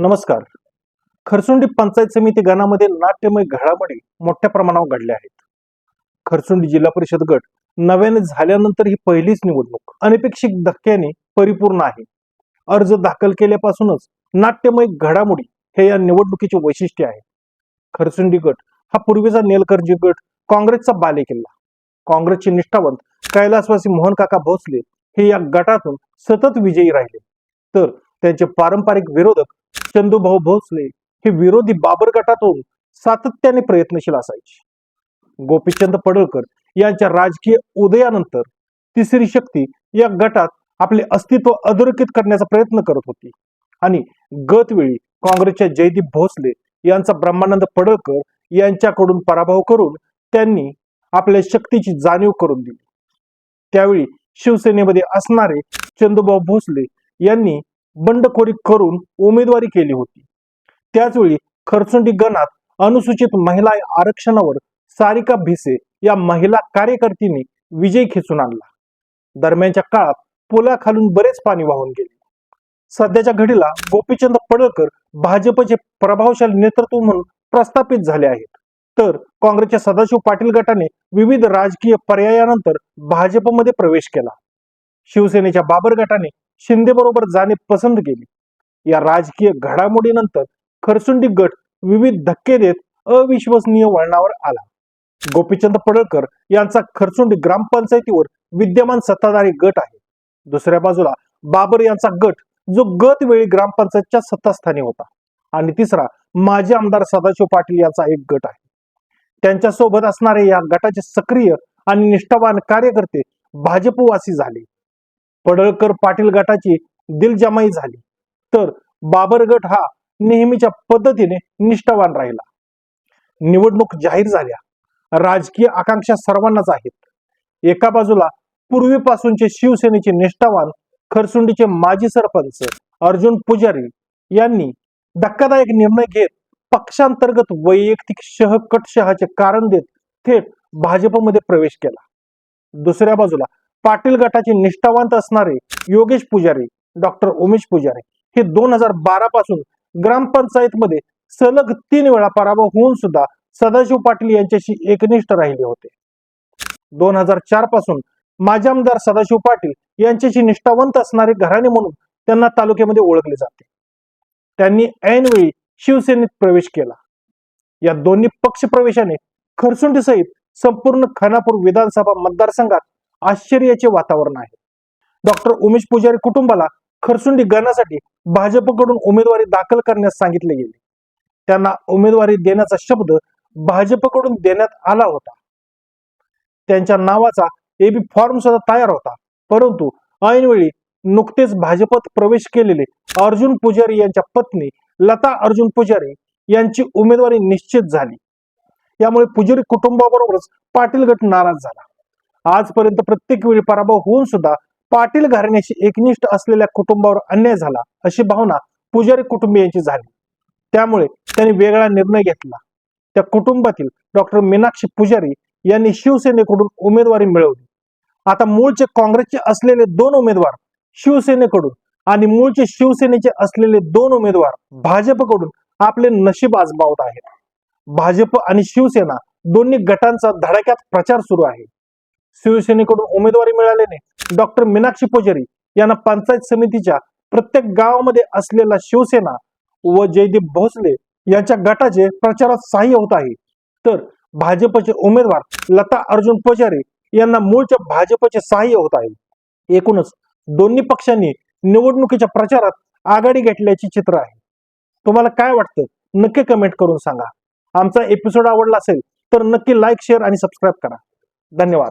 नमस्कार. खरसुंडी पंचायत समिती गणामध्ये नाट्यमय घडामोडी मोठ्या प्रमाणावर घडल्या आहेत. खरसुंडी जिल्हा परिषद गट नव्याने झाल्यानंतर ही पहिलीच निवडणूक अनपेक्षित धक्क्याने परिपूर्ण आहे. अर्ज दाखल केल्यापासूनच नाट्यमय घडामोडी हे या निवडणुकीचे वैशिष्ट्य आहे. खरसुंडी गट हा पूर्वीचा नेलकरजी गट काँग्रेसचा बालेकिल्ला. काँग्रेसचे निष्ठावंत कैलासवासी मोहन काका भोसले हे या गटातून सतत विजयी राहिले. तर त्यांचे पारंपरिक विरोधक चंदूभाऊ भोसले हे विरोधी बाबर गटातून सातत्याने प्रयत्नशील असायचे. गोपीचंद पडळकर यांच्या राजकीय उदयानंतर तिसरी शक्ती या गटात आपले अस्तित्व अधोरेखित करण्याचा प्रयत्न करत होती. आणि गतवेळी काँग्रेसच्या जयदीप भोसले यांचा ब्रह्मानंद पडळकर यांच्याकडून पराभव करून त्यांनी आपल्या शक्तीची जाणीव करून दिली. त्यावेळी शिवसेनेमध्ये असणारे चंदूभाऊ भोसले यांनी बंडखोरी करून उमेदवारी केली होती. त्याचवेळी खरचुंडी गणात अनुसूचित महिला आरक्षणावर सारिका भिसे या महिला कार्यकर्तीने विजय खेचून आणला. दरम्यानच्या काळात पुलाखालून बरेच पाणी वाहून गेले. सध्याच्या घडीला गोपीचंद पडळकर भाजपचे प्रभावशाली नेतृत्व म्हणून प्रस्थापित झाले आहेत. तर काँग्रेसच्या सदाशिव पाटील गटाने विविध राजकीय पर्यायानंतर भाजपमध्ये प्रवेश केला. शिवसेनेच्या बाबर गटाने शिंदे बरोबर जाणे पसंत केले. या राजकीय घडामोडीनंतर खरसुंडी गट विविध धक्के देत अविश्वसनीय वळणावर आला. गोपीचंद पडळकर यांचा खरसुंडी ग्रामपंचायतीवर विद्यमान सत्ताधारी गट आहे. दुसऱ्या बाजूला बाबर यांचा गट जो गत वेळी ग्रामपंचायतच्या सत्तास्थानी होता. आणि तिसरा माजी आमदार सदाशिव पाटील यांचा एक गट आहे. त्यांच्यासोबत असणारे या गटाचे सक्रिय आणि निष्ठावान कार्यकर्ते भाजपवासी झाले. पडळकर पाटील गटाची दिलजमाई झाली. तर बाबर गट हा नेहमीच्या पद्धतीने निष्ठावान राहिला. निवडणूक जाहीर झाल्या. राजकीय आकांक्षा सर्वांनाच आहेत. एका बाजूला पूर्वीपासूनचे शिवसेनेचे निष्ठावान खरसुंडीचे माजी सरपंच अर्जुन पुजारी यांनी धक्कादायक निर्णय घेत पक्षांतर्गत वैयक्तिक शह कटशहाचे कारण देत थेट भाजपमध्ये प्रवेश केला. दुसऱ्या बाजूला पाटील गटाचे निष्ठावंत असणारे योगेश पुजारी डॉक्टर उमेश पुजारी हे दोन हजार बारा पासून ग्रामपंचायतमध्ये सलग तीन वेळा पराभव होऊन सुद्धा सदाशिव पाटील यांच्याशी एकनिष्ठ राहिले होते. दोन हजार चारपासून माजी आमदार सदाशिव पाटील यांच्याशी निष्ठावंत असणारे घराणे म्हणून त्यांना तालुक्यामध्ये ओळखले जाते. त्यांनी ऐनवेळी शिवसेनेत प्रवेश केला. या दोन्ही पक्ष प्रवेशाने खरसुंडीसहित संपूर्ण खानापूर विधानसभा मतदारसंघात आश्चर्याचे वातावरण आहे. डॉक्टर उमेश पुजारी कुटुंबाला खरसुंडी गणासाठी भाजपकडून उमेदवारी दाखल करण्यास सांगितले गेले. त्यांना उमेदवारी देण्याचा शब्द भाजपकडून देण्यात आला होता. त्यांच्या नावाचा एबी फॉर्म सुद्धा तयार होता. परंतु ऐनवेळी नुकतेच भाजपत प्रवेश केलेले अर्जुन पुजारी यांच्या पत्नी लता अर्जुन पुजारी यांची उमेदवारी निश्चित झाली. यामुळे पुजारी कुटुंबाबरोबरच पाटील गट नाराज झाला. आजपर्यंत प्रत्येक वेळी पराभव होऊन सुद्धा पाटील घराण्याशी एकनिष्ठ असलेल्या कुटुंबावर अन्याय झाला अशी भावना पुजारी कुटुंबियांची झाली. त्यामुळे त्यांनी वेगळा निर्णय घेतला. त्या कुटुंबातील डॉक्टर मीनाक्षी पुजारी यांनी शिवसेनेकडून उमेदवारी मिळवली. आता मूळचे काँग्रेसचे असलेले दोन उमेदवार शिवसेनेकडून आणि मूळचे शिवसेनेचे असलेले दोन उमेदवार भाजपकडून आपले नशीब आजमावत आहेत. भाजप आणि शिवसेना दोन्ही गटांचा धडाक्यात प्रचार सुरू आहे. शिवसेनेकडून उमेदवारी मिळाल्याने डॉक्टर मीनाक्षी पुजारी यांना पंचायत समितीच्या प्रत्येक गावामध्ये असलेला शिवसेना व जयदीप भोसले यांच्या गटाचे प्रचारात सहाय्य होत आहे. तर भाजपचे उमेदवार लता अर्जुन पुजारी यांना मूळच्या भाजपचे सहाय्य होत आहे. एकूणच दोन्ही पक्षांनी निवडणुकीच्या प्रचारात आघाडी घेतल्याचे चित्र आहे. तुम्हाला काय वाटतं? नक्की कमेंट करून सांगा. आमचा एपिसोड आवडला असेल तर नक्की लाईक शेअर आणि सबस्क्राईब करा. धन्यवाद.